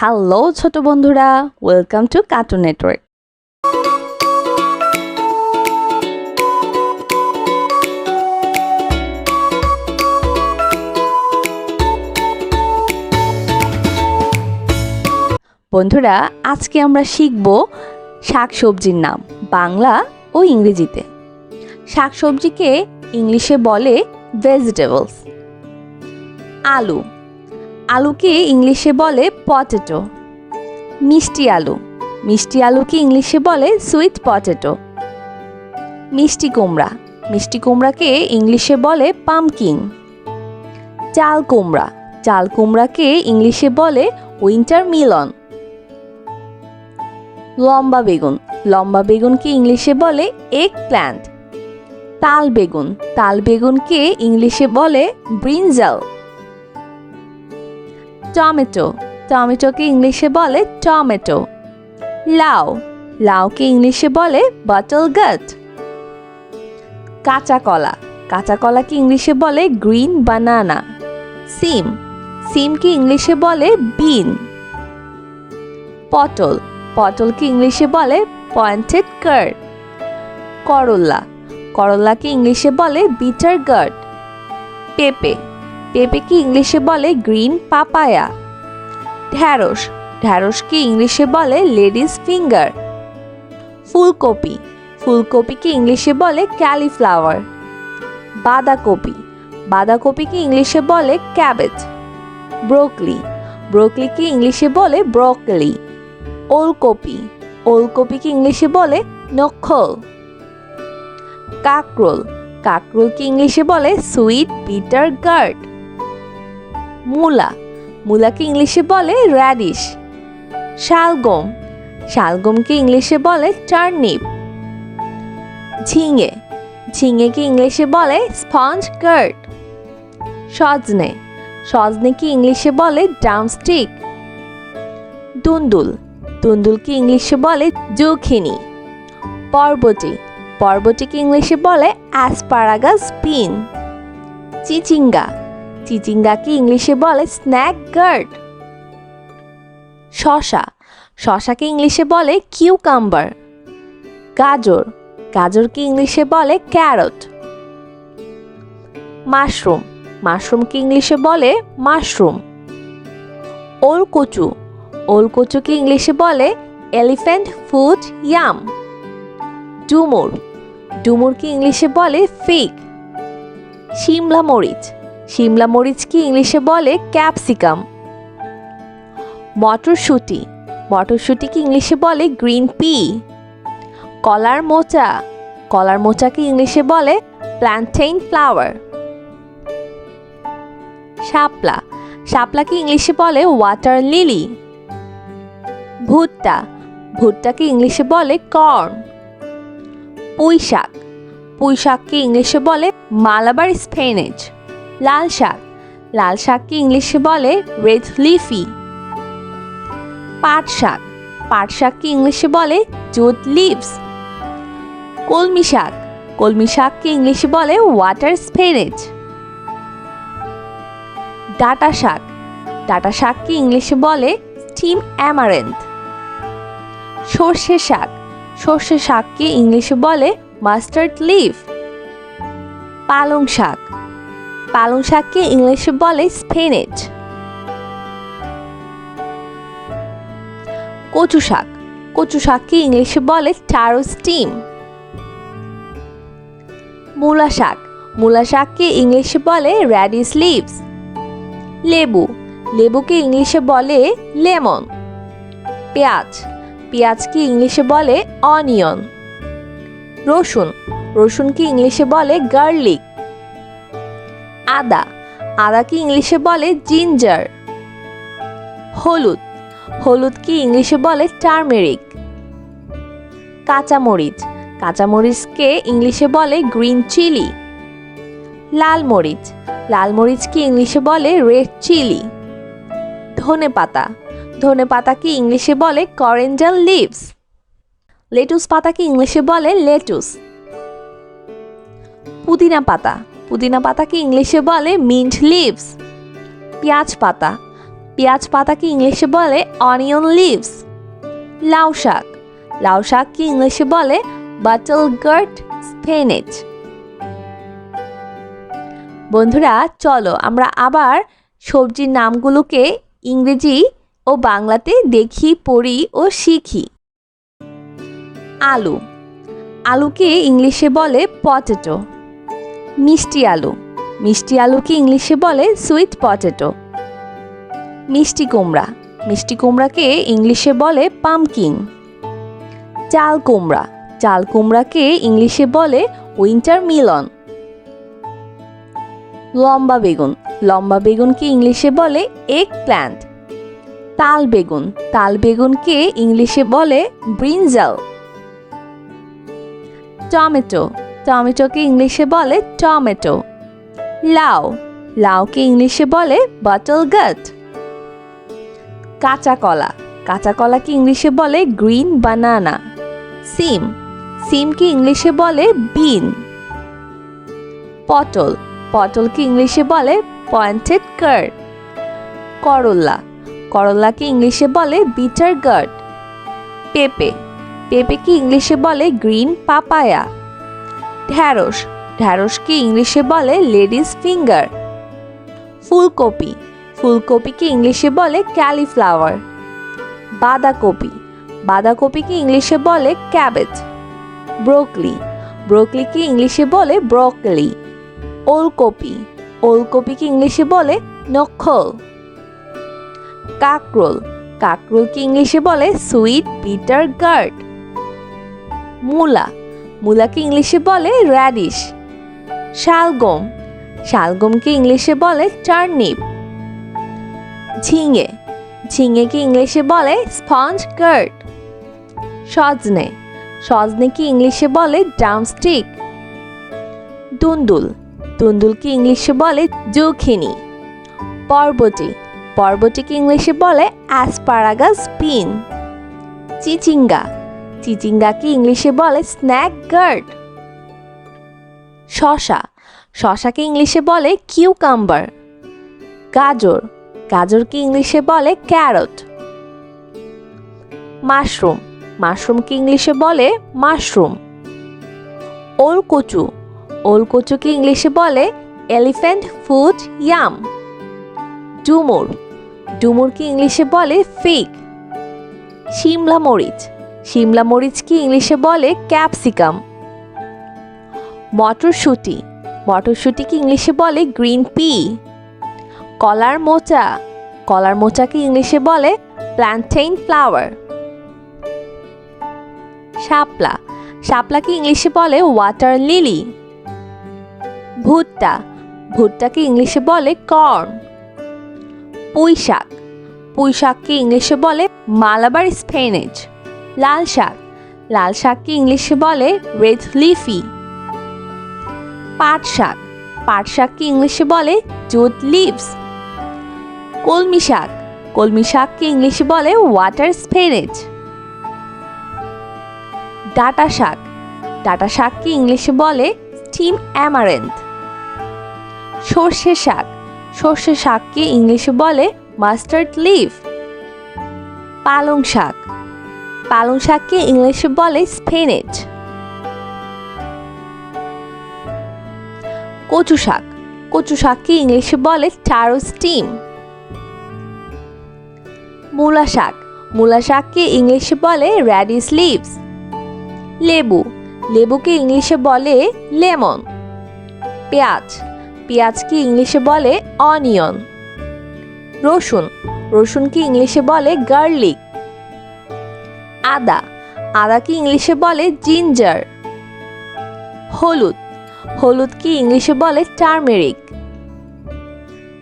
Hello ছোট বন্ধুরা। Welcome to cartoon network বন্ধুরা, আজকে আমরা শিখব শাকসবজির নাম, বাংলা ও ইংরেজিতে। শাকসবজিকে ইংলিশে বলে ভেজিটেবলস আলু। আলুকে ইংলিশে বলে পটেটো মিষ্টি আলু। মিষ্টি আলুকে ইংলিশে বলে সুইট পটেটো মিষ্টি কুমড়া। মিষ্টি কুমড়াকে ইংলিশে বলে পামকিন চাল কুমড়া। চাল কুমড়াকে ইংলিশে বলে উইন্টার মিলন লম্বা বেগুন। লম্বা বেগুনকে ইংলিশে বলে এগ প্ল্যান্ট তাল বেগুন। তাল বেগুনকে ইংলিশে বলে ব্রিনজাল টমেটো। টমেটোকে ইংলিশে বলে টমেটো। লাউ। লাউকে ইংলিশে বলে বাটল গাট কাঁচা কলা কাঁচা কলাকে ইংলিশে বলে গ্রিন বানানা। সিম। সিমকে ইংলিশে বলে বিন। পটল। পটলকে ইংলিশে বলে পয়েন্টেড কার্ড। করল্লা করল্লাকে ইংলিশে বলে বিটার গার্ড পেঁপে। পেঁপেকে ইংলিশে বলে গ্রিন পাপায়া? ঢ্যাঁড়স। ঢ্যাঁড়সকে ইংলিশে বলে লেডিস ফিঙ্গার? ফুলকপি। ফুলকপিকে ইংলিশে বলে ক্যালিফ্লাওয়ার? বাঁধাকপি। বাঁধাকপিকে ইংলিশে বলে ক্যাবেজ? ব্রোকলি। ব্রোকলিকে ইংলিশে বলে ব্রকলি? ওলকপি। ওলকপিকে ইংলিশে বলে নখল? কাকরোল। কাকরোলকে ইংলিশে বলে সুইট বিটার গার্ড? মূলা। মূলাকে ইংলিশে বলে র্যাডিশ শালগম। শালগমকে ইংলিশে বলে টার্নিপ ঝিঙে। ঝিঙেকে ইংলিশে বলে স্পঞ্জ গার্ড সজনে। সজনেকে ইংলিশে বলে ডাউনস্টিক দুন্দুল। দুন্দুলকে ইংলিশে বলে জুখিনি। পর্বটি। পর্বটিকে ইংলিশে বলে অ্যাসপারাগাস বিন চিচিঙ্গা। চিচিঙ্গাকে ইংলিশে বলে স্ন্যাক গার্ড? শশা। শশাকে ইংলিশে বলে কিউকাম্বার। গাজর। গাজরকে ইংলিশে বলে ক্যারট? মাশরুম। মাশরুমকে ইংলিশে বলে মাশরুম? ওলকচু। ওলকচুকে ইংলিশে বলে এলিফ্যান্ট ফুড ইয়াম? ডুমুর। ডুমুরকে ইংলিশে বলে ফিগ? শিমলা মরিচ। শিমলা মরিচকে ইংলিশে বলে ক্যাপসিকাম? মটরশুঁটি। মটরশুঁটিকে ইংলিশে বলে গ্রিন পি? কলার মোচা। কলার মোচাকে ইংলিশে বলে প্ল্যান্টেইন ফ্লাওয়ার? শাপলা। শাপলাকে ইংলিশে বলে ওয়াটার লিলি? ভুট্টা। ভুট্টাকে ইংলিশে বলে কর্ন? পুঁই শাক পুঁই শাককে ইংলিশে বলে মালাবার স্পেনেজ? লাল শাক। লাল শাককে ইংলিশে বলে রেড লিফি পাট শাক। পাট শাককে ইংলিশে বলে জুট লিভস কলমি শাক। কলমি শাককে ইংলিশে বলে ওয়াটার স্পেনেজ ডাটা শাক। ডাটা শাককে ইংলিশে বলে স্টিম অ্যামারেন্থ সর্ষে শাক। সর্ষে শাককে ইংলিশে বলে মাস্টার্ড লিভ পালং শাক। পালং শাককে ইংলিশে বলে স্পেনেজ কচু শাক। কচু শাককে ইংলিশে বলে টারো স্টিম। মূলা শাক। মূলা শাককে ইংলিশে বলে র্যাডিস লিভস। লেবু। লেবুকে ইংলিশে বলে লেমন। পেঁয়াজ। পেঁয়াজকে ইংলিশে বলে অনিয়ন। রসুন। রসুনকে ইংলিশে বলে গার্লিক। আদা। আদাকে ইংলিশে বলে জিঞ্জার। হলুদ। হলুদকে ইংলিশে বলে টার্মেরিক। কাঁচামরিচ। কাঁচামরিচকে ইংলিশে বলে গ্রিন চিলি। লাল মরিচ লাল মরিচকে ইংলিশে বলে রেড চিলি। ধনে পাতা ধনে পাতাকে ইংলিশে বলে করেঞ্জাল লিভস। লেটুস পাতাকে ইংলিশে বলে লেটুস। পুদিনা পাতা। পুদিনা পাতাকে ইংলিশে বলে মিন্ট লিভস। পেঁয়াজ পাতা। পেঁয়াজ পাতাকে ইংলিশে বলে অনিয়ন লিভস। লাউ শাক। লাউ শাককে ইংলিশে বলে বাটল গার্ট স্পেনেজ বন্ধুরা, চলো আমরা আবার সবজির নামগুলোকে ইংরেজি ও বাংলাতে দেখি, পড়ি ও শিখি। আলু। আলুকে ইংলিশে বলে পটেটো। মিষ্টি আলু। মিষ্টি আলুকে ইংলিশে বলে সুইট পটেটো মিষ্টি কুমড়া। মিষ্টি কুমড়াকে ইংলিশে বলে পামকিন চাল কুমড়া। চাল কুমড়াকে ইংলিশে বলে উইন্টার মিলন লম্বা বেগুন। লম্বা বেগুনকে ইংলিশে বলে এগ প্ল্যান্ট তাল বেগুন। তাল বেগুনকে ইংলিশে বলে ব্রিনজাল টমেটো। টমেটোকে ইংলিশে বলে টমেটো। লাউ, লাউকে ইংলিশে বলে বাটল গাট কাঁচা কলা, কাঁচা কলাকে ইংলিশে বলে গ্রিন বানানা সিম, সিমকে ইংলিশে বলে বিন পটল, পটলকে ইংলিশে বলে পয়েন্টেড কার্ড করল্লা করল্লাকে ইংলিশে বলে বিটার গার্ড পেঁপে, পেঁপেকে ইংলিশে বলে গ্রিন পাপায়া ঢ্যাঁড়স। ঢ্যাঁড়সকে ইংলিশে বলে লেডিস ফিঙ্গার? ফুলকপি। ফুলকপিকে ইংলিশে বলে ক্যালিফ্লাওয়ার। বাঁধাকপি। বাঁধাকপিকে ইংলিশে বলে ক্যাবেজ। ব্রোকলি। ব্রোকলিকে ইংলিশে বলে ব্রকলি। ওলকপি। ওলকপিকে ইংলিশে বলে নক্ষল কাকরোল। কাকরোলকে ইংলিশে বলে সুইট বিটার গার্ড। মূলা। মূলাকে ইংলিশে বলে র্যাডিশ শালগম, শালগমকে ইংলিশে বলে টার্নিপ ঝিঙে, ঝিঙেকে ইংলিশে বলে স্পঞ্জ গার্ড সজনে, সজনেকে ইংলিশে বলে ড্রামস্টিক দুন্দুল, দুন্দুলকে ইংলিশে বলে জুখিনি, পর্বটি, পর্বটিকে ইংলিশে বলে অ্যাসপারাগাস বিন চিচিঙ্গা চিচিঙ্গাকে ইংলিশে বলে স্ন্যাক গার্ড। শশা, শশাকে ইংলিশে বলে কিউকাম্বার। গাজর, গাজরকে ইংলিশে বলে ক্যারট। মাশরুম, মাশরুমকে ইংলিশে বলে মাশরুম। ওলকচু, ওলকচুকে ইংলিশে বলে এলিফ্যান্ট ফুড ইয়াম। ডুমুর, ডুমুরকে ইংলিশে বলে ফিগ। শিমলা মরিচ শিমলা মরিচকে ইংলিশে বলে ক্যাপসিকাম? মটরশুঁটি। মটরশুঁটিকে ইংলিশে বলে গ্রিন পি? কলার মোচা। কলার মোচাকে ইংলিশে বলে প্ল্যান্টেইন ফ্লাওয়ার? শাপলা। শাপলাকে ইংলিশে বলে ওয়াটার লিলি? ভুট্টা। ভুট্টাকে ইংলিশে বলে কর্ন? পুঁই শাক পুঁই শাককে ইংলিশে বলে মালাবার স্পেনেজ লাল শাক। লাল শাককে ইংলিশে বলে রেড লিফি পাট শাক। পাট শাককে ইংলিশে বলে জুট লিভস কলমি শাক। কলমি শাককে ইংলিশে বলে ওয়াটার স্পেনেজ ডাটা শাক। ডাটা শাককে ইংলিশে বলে স্টিম অ্যামারেন্থ সর্ষে শাক। সর্ষে শাককে ইংলিশে বলে মাস্টার্ড লিভ পালং শাক। পালং শাককে ইংলিশে বলে স্পেনেজ কচু শাক। কচু শাককে ইংলিশে বলে টারো স্টিম। মূলা শাক। মূলা শাককে ইংলিশে বলে র্যাডিস লিভস। লেবু। লেবুকে ইংলিশে বলে লেমন। পেঁয়াজ। পেঁয়াজকে ইংলিশে বলে অনিয়ন। রসুন। রসুনকে ইংলিশে বলে গার্লিক। আদা। আদাকে ইংলিশে বলে জিঞ্জার হলুদ। হলুদকে ইংলিশে বলে টার্মেরিক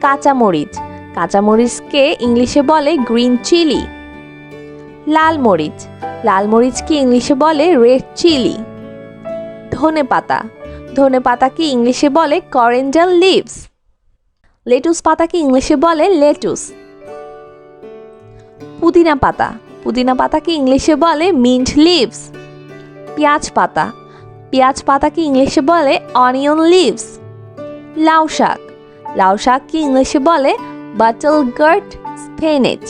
কাঁচামরিচ। কাঁচামরিচকে ইংলিশে বলে গ্রিন চিলি লাল মরিচ লাল মরিচকে ইংলিশে বলে রেড চিলি ধনে পাতা ধনে পাতাকে ইংলিশে বলে করেঞ্জাল লিভস লেটুস পাতাকে ইংলিশে বলে লেটুস পুদিনা পাতা। পুদিনা পাতাকে ইংলিশে বলে মিন্ট লিভস। পেঁয়াজ পাতা। পেঁয়াজ পাতাকে ইংলিশে বলে অনিয়ন লিভস। লাউ শাক। লাউ শাককে ইংলিশে বলে বাটল গার্ট স্পেনেজ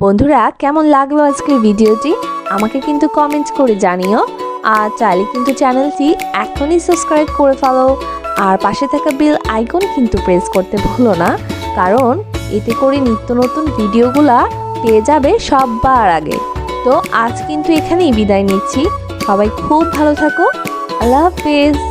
বন্ধুরা, কেমন লাগল আজকের ভিডিওটি? আমাকে কিন্তু কমেন্ট করে জানিও। আর চাইলে কিন্তু চ্যানেলটি এখনই সাবস্ক্রাইব করে ফেলো। আর পাশে থাকা বেল আইকন কিন্তু প্রেস করতে ভুলো না। কারণ এতে করে নিত্য নতুন ভিডিওগুলা পেয়ে যাবে সববার আগে। তো আজ কিন্তু এখানেই বিদায় নিচ্ছি। সবাই খুব ভালো থাকো। আল্লাহ হাফেজ।